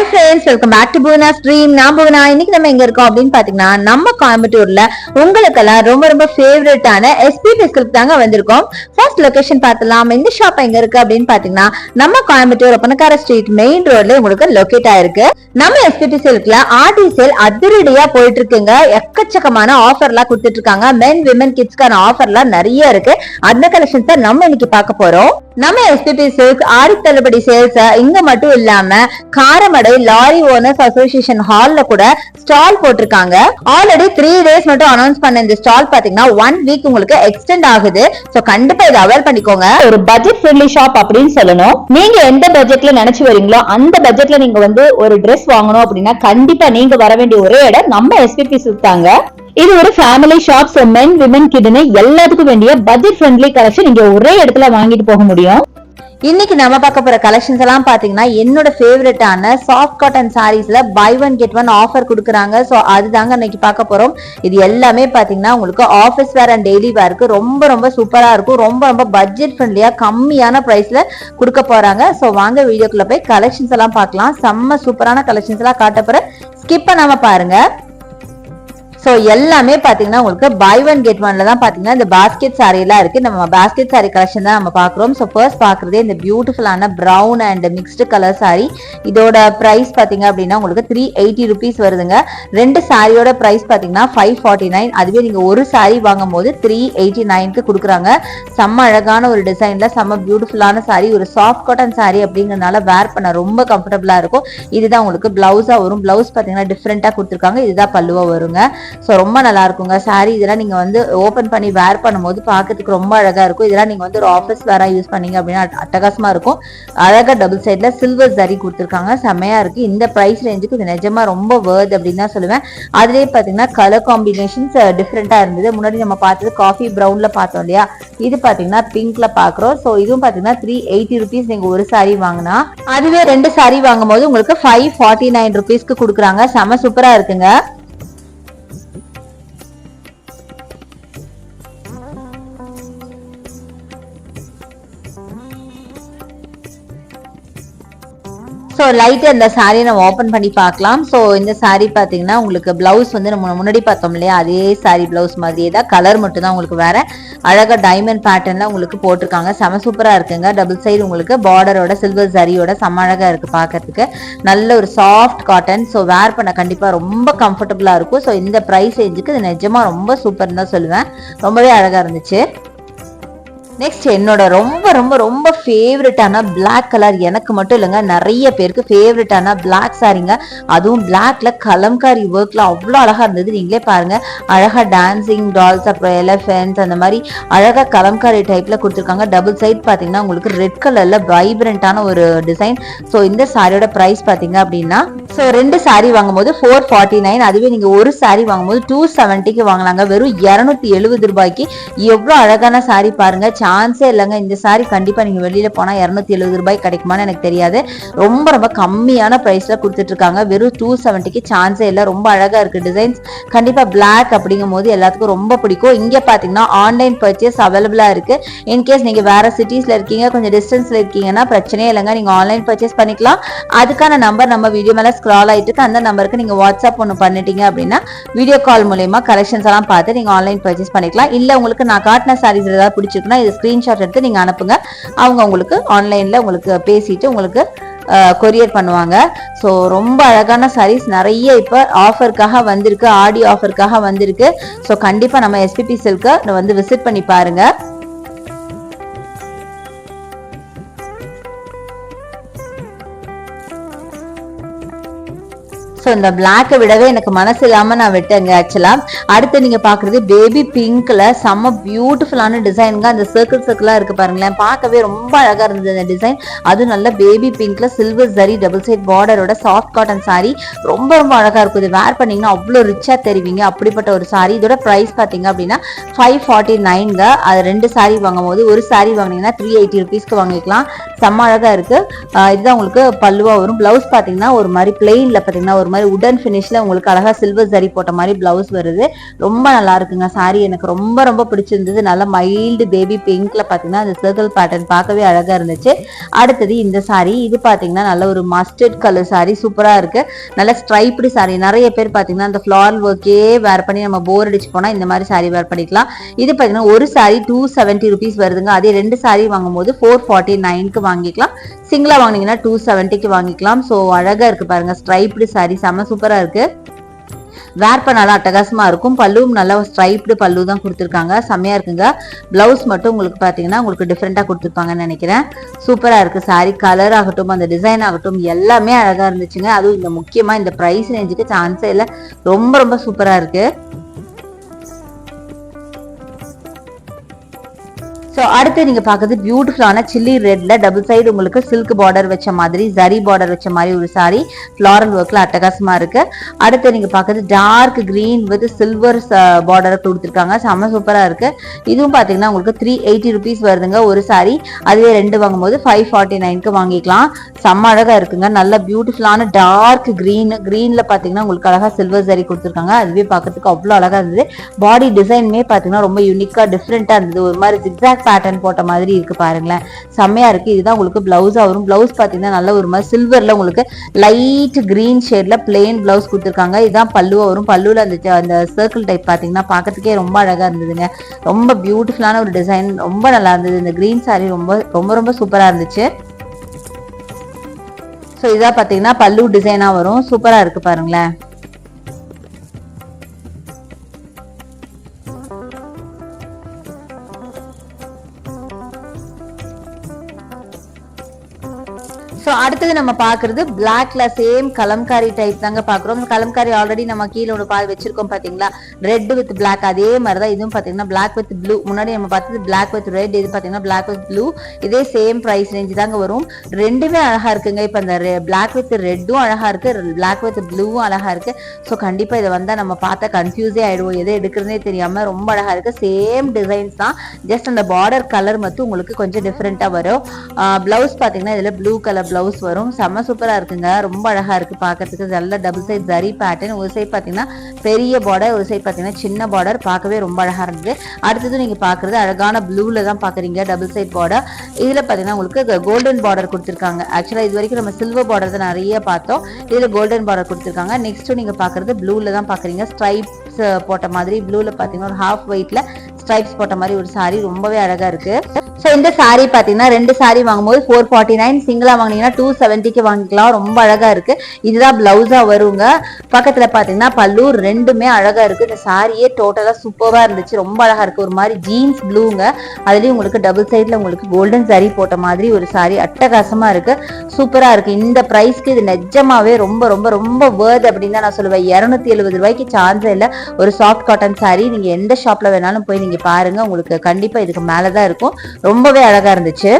Hi friends welcome back to Bhuvana stream நான் புவனா இன்னைக்கு நம்ம எங்க இருக்கோம் அப்படின்னு பாத்தீங்கன்னா நம்ம கோயம்புத்தூர்ல உங்களுக்கெல்லாம் ரொம்ப ரொம்ப ஃபேவரட்டான எஸ்பி சில்க் தாங்க வந்திருக்கோம். ஃபர்ஸ்ட் லொகேஷன் பார்த்தலாம் இந்த ஷாப் எங்க இருக்கு அப்படின்னு பாத்தீங்கன்னா நம்ம கோயம்புத்தூர் ஒப்பனக்கார ஸ்ட்ரீட் மெயின் ரோட்ல உங்களுக்கு லொகேட் ஆயிருக்கு. நம்ம எஸ்பிடி சில்க்ல ஆர்டி சேல் அதிரடியா போயிட்டு இருக்குங்க எக்கச்சக்கமான ஆஃபர்லாம் கொடுத்துட்டு இருக்காங்க மென் விமன் கிட்ஸ்க்கான ஆஃபர்லாம் நிறைய இருக்கு. அந்த கலெக்ஷன்ஸ் தான் நம்ம இன்னைக்கு பார்க்க போறோம். நம்ம எஸ்பிபி சில்க் ஆடி தள்ளுபடி சேல்ஸ் இங்க மட்டும் இல்லாம காரமடை லாரி ஓனர்ஸ் அசோசியேஷன் ஹால்ல கூட ஸ்டால் போட்டிருக்காங்க. ஆல்ரெடி த்ரீ டேஸ் மட்டும் அனௌன்ஸ் பண்ண இந்த ஸ்டால் பாத்தீங்கன்னா ஒன் வீக் உங்களுக்கு எக்ஸ்டெண்ட் ஆகுது. சோ கண்டிப்பா இதை அவேர் பண்ணிக்கோங்க. ஒரு பட்ஜெட் ஃப்ரெண்ட்லி ஷாப் அப்படின்னு சொல்லணும். நீங்க எந்த பட்ஜெட்ல நினைச்சு வரீங்களோ அந்த பட்ஜெட்ல நீங்க வந்து ஒரு ட்ரெஸ் வாங்கணும் அப்படின்னா கண்டிப்பா நீங்க வர வேண்டிய ஒரே இடம் நம்ம எஸ்பிபி சுத்தாங்க இது ஒரு ஃபேமிலி ஷாப் மென் விமன் கிட்னு எல்லாத்துக்கும் வேண்டிய பட்ஜெட் ஃப்ரெண்ட்லி கலெக்ஷன் நீங்க ஒரே இடத்துல வாங்கிட்டு போக முடியும். இன்னைக்கு நம்ம பார்க்க போற கலெக்ஷன்ஸ் எல்லாம் பாத்தீங்கன்னா என்னோட ஃபேவரட்டான soft cotton சாரீஸ்ல buy one get one offer கொடுக்குறாங்க. ஸோ அதுதாங்க இன்னைக்கு பார்க்க போறோம். இது எல்லாமே பாத்தீங்கன்னா உங்களுக்கு ஆஃபீஸ் வேர் அண்ட் டெய்லி வேருக்கு ரொம்ப ரொம்ப சூப்பரா இருக்கும். ரொம்ப ரொம்ப பட்ஜெட் ஃப்ரெண்ட்லியா கம்மியான பிரைஸ்ல கொடுக்க போறாங்க. ஸோ வாங்க வீடியோக்குள்ள போய் கலெக்ஷன்ஸ் எல்லாம் பார்க்கலாம். செம்ம சூப்பரான கலெக்ஷன்ஸ் எல்லாம் காட்ட போற ஸ்கிப் பண்ணாம பாருங்க. ஸோ எல்லாமே பார்த்தீங்கன்னா உங்களுக்கு பை ஒன் கெட் ஒன்ல தான் பார்த்தீங்கன்னா இந்த பாஸ்கெட் சாரியெல்லாம் இருக்கு. நம்ம பாஸ்கெட் சாரி கலெக்ஷன் தான் நம்ம பார்க்குறோம் ஸோ ஃபர்ஸ்ட் பார்க்குறதே இந்த பியூட்டிஃபுல்லான brown and mixed colour sari இதோட ப்ரைஸ் பார்த்தீங்க அப்படின்னா உங்களுக்கு த்ரீ எயிட்டி ருபீஸ் வருதுங்க. ரெண்டு சாரியோட ப்ரைஸ் பார்த்தீங்கன்னா ஃபைவ் ஃபார்ட்டி நைன் அதுவே நீங்கள் ஒரு சாரி வாங்கும் போது த்ரீ எயிட்டி நைனுக்கு கொடுக்குறாங்க. செம்ம அழகான ஒரு டிசைனில் செம்ம பியூட்டிஃபுல்லான சாரி ஒரு சாஃப்ட் காட்டன் சாரி அப்படிங்கிறதுனால வேர் பண்ண ரொம்ப கம்ஃபர்டபுளாக இருக்கும். இதுதான் உங்களுக்கு ப்ளவுஸாக வரும். பிளவுஸ் பார்த்தீங்கன்னா டிஃப்ரெண்ட்டாக கொடுத்துருக்காங்க. இதுதான் பல்லுவாக வருங்க. ஸோ ரொம்ப நல்லா இருக்குங்க சாரி இதெல்லாம் நீங்க வந்து ஓப்பன் பண்ணி வேர் பண்ணும்போது பார்க்கறதுக்கு ரொம்ப அழகா இருக்கும். இதெல்லாம் நீங்க வந்து ஒரு ஆஃபீஸ் வேரா யூஸ் பண்ணீங்க அப்படின்னா அட்ட- அட்டகாசமா இருக்கும். அழகா டபுள் சைட்ல சில்வர் சரி கொடுத்துருக்காங்க. செமையா இருக்கு. இந்த ப்ரைஸ் ரேஞ்சுக்கு இது நிஜமா ரொம்ப வேர்த் அப்படின்னு தான் சொல்லுவேன். அதுலயே பாத்தீங்கன்னா கலர் காம்பினேஷன்ஸ் டிஃப்ரெண்டா இருந்தது. முன்னாடி நம்ம பார்த்தது காஃபி ப்ரௌன்ல பார்த்தோம் இல்லையா? இது பாத்தீங்கன்னா பிங்க்ல பாக்குறோம். ஸோ இதுவும் பாத்தீங்கன்னா த்ரீ எயிட்டி ருபீஸ் நீங்க ஒரு சாரி வாங்கினா. அதுவே ரெண்டு சாரி வாங்கும்போது உங்களுக்கு ஃபைவ் ஃபார்ட்டி நைன் ருபீஸ்க்கு கொடுக்குறாங்க. செம சூப்பரா இருக்குங்க. ஸோ லைட்டு அந்த சாரியை நம்ம ஓப்பன் பண்ணி பார்க்கலாம். ஸோ இந்த சாரீ பார்த்தீங்கன்னா உங்களுக்கு ப்ளவுஸ் வந்து நம்ம முன்னாடி பார்த்தோம் இல்லையா? அதே saree ப்ளவுஸ் மாதிரியே தான் கலர் மட்டும் தான் உங்களுக்கு வேற. அழகாக டைமண்ட் பேட்டர்னில் உங்களுக்கு போட்டிருக்காங்க. செம சூப்பராக இருக்குங்க. டபுள் சைடு உங்களுக்கு பார்டரோட சில்வர் சரியோட செம அழகாக இருக்குது பார்க்கறதுக்கு. நல்ல ஒரு சாஃப்ட் காட்டன் ஸோ வேர் பண்ண கண்டிப்பாக ரொம்ப கம்ஃபர்டபுளாக இருக்கும். ஸோ இந்த ப்ரைஸ் ரேஞ்சுக்கு இது நிஜமாக ரொம்ப சூப்பர்னு தான் சொல்லுவேன். ரொம்பவே அழகாக இருந்துச்சு. நெக்ஸ்ட் என்னோட ரொம்ப ரொம்ப ரொம்ப ஃபேவரட்டான பிளாக் கலர் எனக்கு மட்டும் இல்லைங்க. நிறைய பேருக்கு ஃபேவரட்டான பிளாக் சாரிங்க அதுவும் பிளாக்ல கலம்காரி ஒர்க்ல அவ்வளோ அழகா இருந்தது. நீங்களே பாருங்க. அழகா டான்சிங் டால்ஸ் அப்புறம் எலஃபென்ட்ஸ் அந்த மாதிரி அழகா கலம்காரி டைப்ல கொடுத்துருக்காங்க. டபுள் சைட் பார்த்தீங்கன்னா உங்களுக்கு ரெட் கலர்ல வைப்ரண்டான ஒரு டிசைன் ஸோ இந்த சாரியோட ப்ரைஸ் பார்த்தீங்க அப்படின்னா ஸோ ரெண்டு சாரி வாங்கும்போது ஃபோர் ஃபார்ட்டி நைன் அதுவே நீங்க ஒரு சாரி வாங்கும்போது டூ செவன்ட்டிக்கு வாங்கலாங்க. வெறும் இரநூத்தி எழுபது ரூபாய்க்கு எவ்வளோ அழகான சாரி பாருங்க. சான்ஸே இல்லைங்க. இந்த சாரி கண்டிப்பாக நீங்கள் வெளியில் போனால் இரநூத்தி எழுபது ரூபாய் கிடைக்குமான்னு எனக்கு தெரியாது. ரொம்ப ரொம்ப கம்மியான ப்ரைஸில் கொடுத்துட்ருக்காங்க. வெறும் டூ செவன்ட்டிக்கு சான்ஸே இல்லை. ரொம்ப அழகாக இருக்குது டிசைன்ஸ் கண்டிப்பாக பிளாக் அப்படிங்கும் போது எல்லாத்துக்கும் ரொம்ப பிடிக்கும். இங்கே பார்த்தீங்கன்னா ஆன்லைன் பர்ச்சேஸ் அவைலபிளாக இருக்குது இன்கேஸ் நீங்கள் வேறு சிட்டிஸில் இருக்கீங்க கொஞ்சம் டிஸ்டன்ஸில் இருக்கீங்கன்னா பிரச்சனையே இல்லைங்க. நீங்கள் ஆன்லைன் பர்ச்சேஸ் பண்ணிக்கலாம். அதுக்கான நம்பர் நம்ம வீடியோ மேலே ஸ்க்ரால் ஆகிட்டு இருக்கு. அந்த நம்பருக்கு நீங்கள் வாட்ஸ்அப் ஒன்று பண்ணிட்டீங்க அப்படின்னா வீடியோ கால் மூலயமா கலெக்ஷன்ஸ் எல்லாம் பார்த்து நீங்கள் ஆன்லைன் பர்ச்சேஸ் பண்ணிக்கலாம். இல்லை உங்களுக்கு நான் காட்டின சாரீஸ் ஏதாவது பிடிச்சிருக்குன்னா இது ஸ்க்ரீன்ஷாட் எடுத்து நீங்க அனுப்புங்க. அவங்க உங்களுக்கு ஆன்லைன்ல உங்களுக்கு பேசிட்டு உங்களுக்கு கொரியர் பண்ணுவாங்க. ஸோ ரொம்ப அழகான சாரீஸ் நிறைய இப்போ ஆஃபருக்காக வந்திருக்கு ஆடி ஆஃபருக்காக வந்திருக்கு. ஸோ கண்டிப்பாக நம்ம எஸ்பிபி சில்கை வந்து விசிட் பண்ணி பாருங்க. இந்த பிளாக்கை விடவே எனக்கு மனசு இல்லாமல் நான் விட்டேங்க ஆக்சுவலா அடுத்து நீங்கள் பார்க்குறது பேபி பிங்க்கில் செம்ம பியூட்டிஃபுல்லான டிசைனுங்க அந்த சர்க்கிள் சர்க்கிளா இருக்கு பாருங்களேன். பார்க்கவே ரொம்ப அழகாக இருந்தது அந்த டிசைன் அது நல்ல பேபி பிங்க்ல சில்வர் ஜரி டபுள் சைட் பார்டரோட சாஃப்ட் காட்டன் சாரி ரொம்ப ரொம்ப அழகாக இருக்கும். இது வேர் பண்ணிங்கன்னா அவ்வளோ ரிச்சாக தெரிவிங்க. அப்படிப்பட்ட ஒரு சாரி இதோட ப்ரைஸ் பார்த்தீங்க அப்படின்னா ஃபைவ் ஃபார்ட்டி நைன்ங்க அது ரெண்டு சாரி வாங்கும் போது ஒரு சாரி வாங்குனீங்கன்னா த்ரீ எயிட்டி ருபீஸ்க்கு வாங்கிக்கலாம். செம்ம அழகா இருக்கு. இதுதான் உங்களுக்கு பல்லுவாக வரும். ப்ளவுஸ் பார்த்தீங்கன்னா ஒரு மாதிரி பிளெயினில் பார்த்தீங்கன்னா ஒரு மாதிரி மாதிரி உடன் ஃபினிஷில் உங்களுக்கு அழகாக சில்வர் சரி போட்ட மாதிரி பிளவுஸ் வருது. ரொம்ப நல்லா இருக்குங்க. சாரி எனக்கு ரொம்ப ரொம்ப பிடிச்சிருந்தது. நல்லா மைல்டு பேபி பிங்க்ல பார்த்தீங்கன்னா அந்த சர்க்கிள் பேட்டர்ன் பார்க்கவே அழகாக இருந்துச்சு. அடுத்தது இந்த சாரி இது பார்த்தீங்கன்னா நல்ல ஒரு மஸ்டர்ட் கலர் சாரி சூப்பராக இருக்கு. நல்ல ஸ்ட்ரைப்டு சாரி நிறைய பேர் பார்த்தீங்கன்னா அந்த ஃப்ளார் ஒர்க்கே வேர் பண்ணி நம்ம போர் அடிச்சு போனால் இந்த மாதிரி சாரி வேர் பண்ணிக்கலாம். இது பார்த்தீங்கன்னா ஒரு சாரி டூ செவன்ட்டி ருபீஸ் வருதுங்க. அதே ரெண்டு saree வாங்கும்போது ஃபோர் ஃபார்ட்டி நைனுக்கு வாங்கிக்கலாம். சிங்கிளாக வாங்கினீங்கன்னா டூ செவன்ட்டிக்கு வாங்கிக்கலாம். ஸோ அழகாக இருக்கு பாருங்க. ஸ்ட்ரைப்டு சாரி செம்ம சூப்பராக இருக்கு. வேர் பண்ணாலும் அட்டகாசமாக இருக்கும். பல்லுவும் நல்லா ஸ்ட்ரைப்டு பல்லு தான் கொடுத்துருக்காங்க. செம்மையா இருக்குங்க. ப்ளவுஸ் மட்டும் உங்களுக்கு பார்த்தீங்கன்னா உங்களுக்கு டிஃப்ரெண்ட்டாக கொடுத்துருப்பாங்கன்னு நினைக்கிறேன். சூப்பராக இருக்கு. சாரி கலர் ஆகட்டும் அந்த டிசைன் ஆகட்டும் எல்லாமே அழகாக இருந்துச்சுங்க. அதுவும் இந்த முக்கியமாக இந்த ப்ரைஸ் ரேஞ்சுக்கு சான்ஸே இல்லை. ரொம்ப ரொம்ப சூப்பராக இருக்குது ஸோ அடுத்து நீங்கள் பார்க்கறது பியூட்டிஃபுல்லான சில்லி ரெட்டில் டபுள் சைடு உங்களுக்கு சில்க் பார்டர் வச்ச மாதிரி ஜரி பார்டர் வச்ச மாதிரி ஒரு சாரி ஃப்ளாரல் ஒர்க்கில் அட்டகாசமாக இருக்கு. அடுத்து நீங்கள் பார்க்கறது dark green with silver border uh, கொடுத்துருக்காங்க. செம்ம சூப்பராக இருக்கு. இதுவும் பார்த்தீங்கன்னா உங்களுக்கு த்ரீ எயிட்டி ருபீஸ் வருதுங்க ஒரு சாரி அதுவே ரெண்டு வாங்கும்போது ஃபைவ் ஃபார்ட்டி நைனுக்கு வாங்கிக்கலாம். செம்ம அழகா இருக்குங்க. நல்ல பியூட்டிஃபுல்லான டார்க் க்ரீன் க்ரீனில் பார்த்தீங்கன்னா உங்களுக்கு அழகா சில்வர் ஜரி கொடுத்துருக்காங்க. அதுவே பார்க்கறதுக்கு அவ்வளோ அழகா இருந்தது. பாடி டிசைனுமே பார்த்தீங்கன்னா ரொம்ப யூனிக்காக டிஃப்ரெண்ட்டாக இருந்தது. ஒரு மாதிரி ஜிக்ஸாக் பேட்டர்ன் போட்ட மாதிரி இருக்கு பாருங்களேன். செம்மையா இருக்கு. இதுதான் உங்களுக்கு பிளவுஸா வரும். பிளவுஸ் பாத்தீங்கன்னா நல்ல ஒரு மாதிரி சில்வர்ல உங்களுக்கு லைட் கிரீன் ஷேட்ல பிளெயின் பிளவுஸ் கொடுத்துருக்காங்க. இதுதான் பல்லுவா வரும். பல்லுவில் அந்த அந்த சர்க்கிள் டைப் பாத்தீங்கன்னா பார்க்கறதுக்கே ரொம்ப அழகா இருந்ததுங்க. ரொம்ப பியூட்டிஃபுல்லான ஒரு டிசைன் ரொம்ப நல்லா இருந்தது. இந்த கிரீன் சாரீ ரொம்ப ரொம்ப ரொம்ப சூப்பரா இருந்துச்சு. ஸோ இதான் பார்த்தீங்கன்னா பல்லு டிசைனாக வரும். சூப்பராக இருக்குது பாருங்களேன். அடுத்தது நம்ம பாக்குறது பிளாக்ல சேம் கலம்காரி டைப் தாங்க பாக்குறோம் கலம்காரி ஆல்ரெடி நம்ம கீழே ஒரு பால் வச்சிருக்கோம் பாத்தீங்களா ரெட் வித் பிளாக் அதே மாதிரி தான் இதுவும் பாத்தீங்கன்னா பிளாக் வித் ப்ளூ முன்னாடி நம்ம பார்த்தது பிளாக் வித் ரெட் இது பாத்தீங்கன்னா பிளாக் வித் ப்ளூ இதே சேம் ப்ரைஸ் ரேஞ்சு தாங்க வரும். ரெண்டுமே அழகா இருக்குங்க. இப்போ அந்த பிளாக் வித் ரெட்டும் அழகா இருக்கு. பிளாக் வித் ப்ளூவும் அழகா இருக்கு. ஸோ கண்டிப்பா இதை வந்தா நம்ம பார்த்தா கன்ஃபியூஸே ஆயிடுவோம். எதை எடுக்கிறதே தெரியாம ரொம்ப அழகா இருக்கு. சேம் டிசைன்ஸ் தான். ஜஸ்ட் அந்த பார்டர் கலர் மட்டும் உங்களுக்கு கொஞ்சம் டிஃப்ரெண்டா வரும். பிளவுஸ் பாத்தீங்கன்னா இதுல ப்ளூ கலர் பிளவுஸ் வரும். செம்ம சூப்பராக இருக்குங்க. ரொம்ப அழகாக இருக்குது பார்க்கறதுக்கு நல்ல டபுள் சைட் ஜரி பேட்டர்ன் ஒரு சைட் பார்த்தீங்கன்னா பெரிய பார்டர் ஒரு சைட் பார்த்தீங்கன்னா சின்ன பார்டர் பார்க்கவே ரொம்ப அழகாக இருந்தது அடுத்தது நீங்கள் பார்க்குறது அழகான ப்ளூவில் தான் பார்க்குறீங்க டபுள் சைட் பார்டர் இதில் பார்த்தீங்கன்னா உங்களுக்கு கோல்டன் பார்டர் கொடுத்துருக்காங்க. ஆக்சுவலாக இது வரைக்கும் நம்ம சில்வர் பார்டர் தான் நிறைய பார்த்தோம். இதில் கோல்டன் பார்டர் கொடுத்துருக்காங்க. நெக்ஸ்ட்டு நீங்கள் பார்க்குறது ப்ளூவில் தான் பார்க்குறீங்க ஸ்ட்ரைப் போட்ட மாதிரி ப்ளூல பாத்தீங்கன்னா ஒரு ஹாஃப் ஒயிட்ல ஸ்ட்ரைப்ஸ் போட்ட மாதிரி ஒரு சாரி ரொம்பவே அழகா இருக்கு. ஸோ இந்த சாரீ பார்த்தீங்கன்னா ரெண்டு சாரீ வாங்கும்போது ஃபோர் ஃபார்ட்டி நைன் சிங்கிளாக வாங்குனீங்கன்னா டூ செவன்ட்டிக்கு வாங்கிக்கலாம். ரொம்ப அழகாக இருக்குது இதுதான் ப்ளவுஸாக வருங்க. பக்கத்தில் பார்த்தீங்கன்னா பல்லு ரெண்டுமே அழகாக இருக்குது இந்த சாரியே டோட்டலாக சூப்பராக இருந்துச்சு. ரொம்ப அழகாக இருக்குது ஒரு மாதிரி ஜீன்ஸ் ப்ளூங்க அதுலேயும் உங்களுக்கு டபுள் சைடில் உங்களுக்கு கோல்டன் சாரீ போட்ட மாதிரி ஒரு சாரீ அட்டகாசமாக இருக்குது சூப்பராக இருக்குது இந்த ப்ரைஸ்க்கு இது நிஜமாவே ரொம்ப ரொம்ப ரொம்ப வேர்த் அப்படின்னு தான் நான் சொல்லுவேன். இரநூத்தி எழுபது ரூபாய்க்கு சான்ஸே இல்லை. ஒரு சாஃப்ட் காட்டன் சாரீ நீங்கள் எந்த ஷாப்பில் வேணாலும் போய் நீங்கள் பாருங்கள் உங்களுக்கு கண்டிப்பாக இதுக்கு மேலே தான் இருக்கும். ரொம்பவே அழகாக இருந்துச்சு.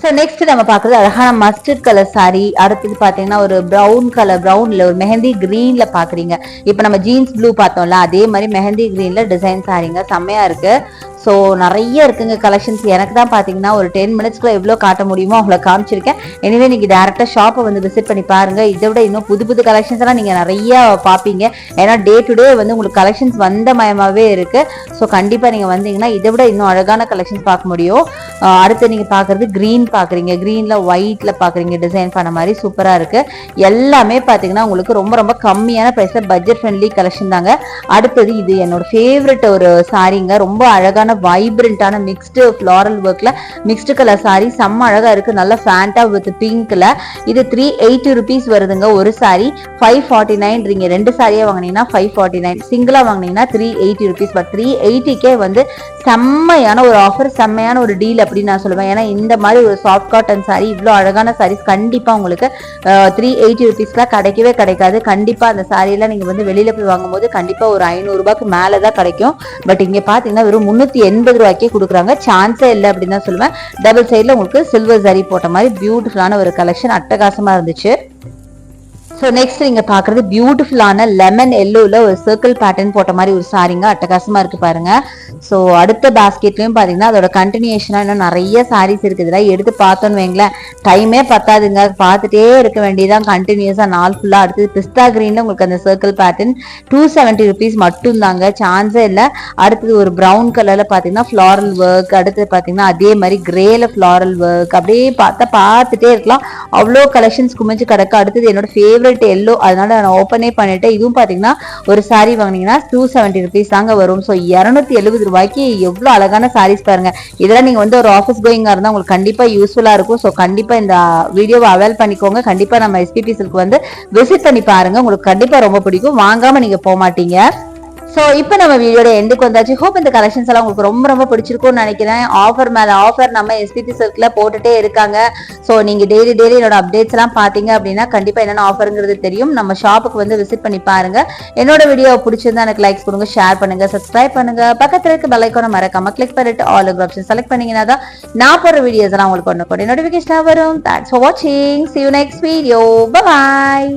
ஸோ நெக்ஸ்ட் நம்ம பார்க்குறது அழகான மஸ்டர்ட் கலர் சாரி அடுத்தது பார்த்தீங்கன்னா ஒரு ப்ரௌன் கலர் ப்ரௌன்ல ஒரு மெஹந்தி க்ரீனில் பார்க்குறீங்க. இப்போ நம்ம ஜீன்ஸ் ப்ளூ பார்த்தோம்ல அதே மாதிரி மெஹந்தி க்ரீனில் டிசைன் சாரிங்க செம்மையாக இருக்குது ஸோ நிறைய இருக்குங்க கலெக்ஷன்ஸ் எனக்கு தான் பார்த்தீங்கன்னா ஒரு டென் மினிட்ஸ்க்குள்ள எவ்வளோ காட்ட முடியுமோ அவ்வளோ காமிச்சிருக்கேன். எனவே நீங்கள் டேரெக்டாக ஷாப்பை வந்து விசிட் பண்ணி பாருங்கள் இதை விட இன்னும் புது புது கலெக்ஷன்ஸ் எல்லாம் நீங்கள் நிறைய பார்ப்பீங்க ஏன்னா டே டு டே வந்து உங்களுக்கு கலெக்ஷன்ஸ் வந்த மயமாகவே இருக்குது ஸோ கண்டிப்பாக நீங்கள் வந்தீங்கன்னா இதை விட இன்னும் அழகான கலெக்ஷன்ஸ் பார்க்க முடியும். அடுத்து நீங்கள் பார்க்குறது க்ரீன் பார்க்குறீங்க க்ரீனில் ஒயிட்டில் பார்க்குறீங்க டிசைன் பண்ண மாதிரி சூப்பராக இருக்குது எல்லாமே பார்த்தீங்கன்னா உங்களுக்கு ரொம்ப ரொம்ப கம்மியான ப்ரைஸில் பட்ஜெட் ஃப்ரெண்ட்லி கலெக்ஷன் தாங்க. அடுத்தது இது என்னோட ஃபேவரட் ஒரு சாரீங்க ரொம்ப அழகான வைப்ரண்டான மிக்ஸ்டு ஃப்ளாரல் ஒர்க்கில் மிக்ஸ்டு கலர் saree. செம்ம அழகா இருக்கு. நல்ல ஃபேண்டா வித் பிங்க்ல இது த்ரீ எயிட்டி ருபீஸ் வருதுங்க. ஒரு சாரி ஃபைவ் ஃபார்ட்டி நைன்றீங்க ரெண்டு சாரியா வாங்கினீங்கன்னா ஃபைவ் ஃபார்ட்டி நைன் சிங்கிளாக வாங்குனீங்கன்னா three eighty rupees but three எயிட்டிக்கே வந்து செம்மையான ஒரு ஆஃபர் செம்மையான ஒரு டீல் அப்படின்னு நான் சொல்லுவேன். ஏன்னா இந்த மாதிரி ஒரு சாஃப்ட் காட்டன் saree இவ்வளோ அழகான சாரீஸ் கண்டிப்பாக உங்களுக்கு த்ரீ எயிட்டி ருபீஸ்லாம் கிடைக்கவே கிடைக்காது. கண்டிப்பாக அந்த சாரியெல்லாம் நீங்கள் வந்து வெளியில் போய் வாங்கும்போது கண்டிப்பாக ஒரு ஐநூறு மேலே தான் கிடைக்கும். பட் இங்கே பார்த்தீங்கன்னா வெறும் முந்நூற்றி நூற்றி எண்பது ரூபாய்க்கே கொடுக்குறாங்க. சான்ஸே இல்லை அப்படின்னு தான் சொல்லுவேன். டபுள் சைடில் உங்களுக்கு சில்வர் ஜரி போட்ட மாதிரி பியூட்டிஃபுல்லான ஒரு கலெக்ஷன் அட்டகாசமா இருந்துச்சு. ஸோ நெக்ஸ்ட் நீங்கள் பார்க்குறது பியூட்டிஃபுல்லான லெமன் எல்லோவில் ஒரு சர்க்கிள் பேட்டர்ன் போட்ட மாதிரி ஒரு சாரிங்க அட்டகாசமாக இருக்குது பாருங்க. ஸோ அடுத்த பாஸ்கெட்லயும் பார்த்தீங்கன்னா அதோட கண்டினியூஷனாக இன்னும் நிறைய சாரீஸ் இருக்குது. இதெல்லாம் எடுத்து பார்த்தோன்னு வைங்களேன். டைமே பத்தாதுங்க. பார்த்துட்டே இருக்க வேண்டியதான் கண்டினியூஸாக நாள் ஃபுல்லாக அடுத்தது பிஸ்தா க்ரீனில் உங்களுக்கு அந்த circle pattern two seventy rupees மட்டும் தாங்க சான்ஸே இல்லை. அடுத்தது ஒரு ப்ரௌன் கலரில் பார்த்தீங்கன்னா ஃப்ளாரல் ஒர்க் அடுத்தது பார்த்தீங்கன்னா அதே மாதிரி கிரேல ஃப்ளாரல் ஒர்க் அப்படியே பார்த்தா பார்த்துட்டே இருக்கலாம். அவ்வளோ கலெக்ஷன்ஸ் குமிஞ்சு கிடக்கு. அடுத்தது என்னோட ஃபேவரட் எல்லோ அதனால நான் ஓப்பனே பண்ணிட்டேன். இதுவும் பார்த்தீங்கன்னா ஒரு சாரீ வாங்குனீங்கன்னா டூ செவன்ட்டி ருபீஸ் தாங்க வரும். ஸோ இரநூத்தி எழுபது ரூபாய்க்கு எவ்வளோ அழகான சாரீஸ் பாருங்க. இதெல்லாம் நீங்கள் வந்து ஒரு ஆஃபீஸ் கோயிங்காக இருந்தால் உங்களுக்கு கண்டிப்பாக யூஸ்ஃபுல்லாக இருக்கும். ஸோ கண்டிப்பாக இந்த வீடியோவை அவைல் பண்ணிக்கோங்க. கண்டிப்பாக நம்ம எஸ்பிபி வந்து விசிட் பண்ணி பாருங்க. உங்களுக்கு கண்டிப்பாக ரொம்ப பிடிக்கும். வாங்காமல் நீங்கள் போக மாட்டீங்க ஸோ இப்போ நம்ம வீடியோட எண்டுக்கு வந்தாச்சு. ஹோப் இந்த கலெக்ஷன்ஸ் எல்லாம் உங்களுக்கு ரொம்ப ரொம்ப பிடிச்சிருக்கும்னு நினைக்கிறேன். ஆஃபர் மேலே ஆஃபர் நம்ம எஸ்பிபி சர்க்கிள் போட்டுட்டே இருக்காங்க. ஸோ நீங்கள் டெய்லி டெய்லி என்னோட அப்டேட்ஸ் எல்லாம் பார்த்தீங்க அப்படின்னா கண்டிப்பாக என்னென்ன ஆஃபருங்கிறது தெரியும். நம்ம ஷாப்புக்கு வந்து விசிட் பண்ணி பாருங்க. என்னோட வீடியோ பிடிச்சிருந்தா எனக்கு லைக்ஸ் கொடுங்க ஷேர் பண்ணுங்க சப்ஸ்கிரைப் பண்ணுங்க. பக்கத்தில் இருக்க பெல் மறக்காம கிளிக் பண்ணிட்டு ஆல் ஆப்ஷன் செலக்ட் பண்ணீங்கன்னா தான் நான் போகிற வீடியோஸ் எல்லாம் உங்களுக்கு ஒன்று கூட நோட்டிஃபிகேஷன் வரும். தேங்க்ஸ் ஃபார் வாட்சிங் see you next video bye